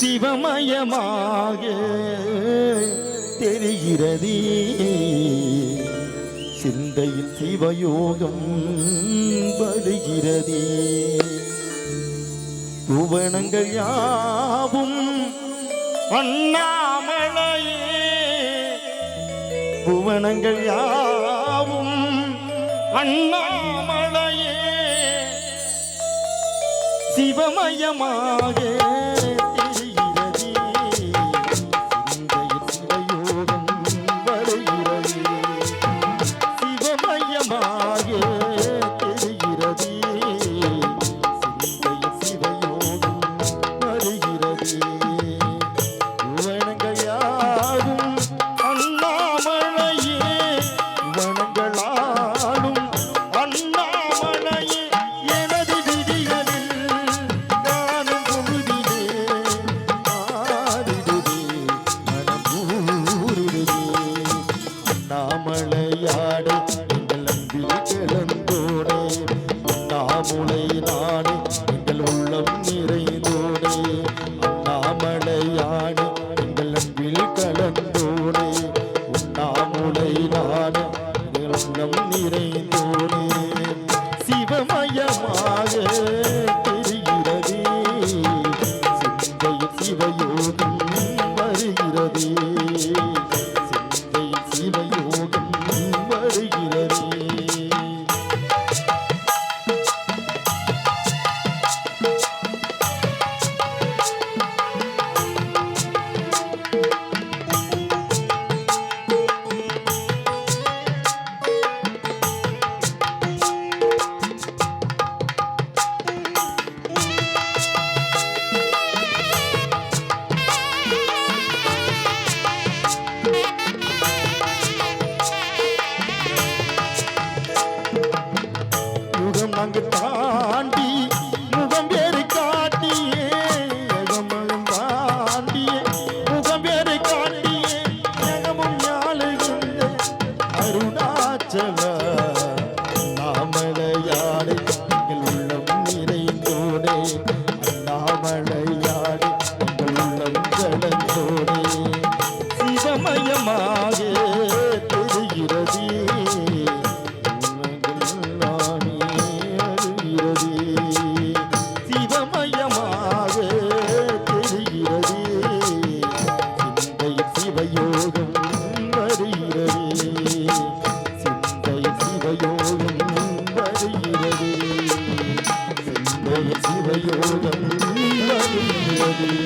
சிவமயமாக தெரிகிறதே. சிந்தையில் சிவயோகம் வருகிறதே. புவனங்கள் யாவும் அண்ணாமலையே. புவனங்கள் யாவும் அண்ணாமலையே. சிவமயமாக விளையாடு எங்கள் அன்பில் கிளந்தோடே அண்ணாமுலை நாடு எங்கள் உள்ளம் நிறைந்தோடே. அண்ணாமலையாடு எங்கள் அன்பில் கலந்தோடே. உண்ணாமுலை நாடு எங்கள் உள்ளம் நிறைந்தோடே. சிவமயமாக தெரிகிறதே. சிந்தையில் சிவயோகம் வருகிறதே. அங்கு தாண்டி சிந்தையில் சிவயோகம் வருகிறதே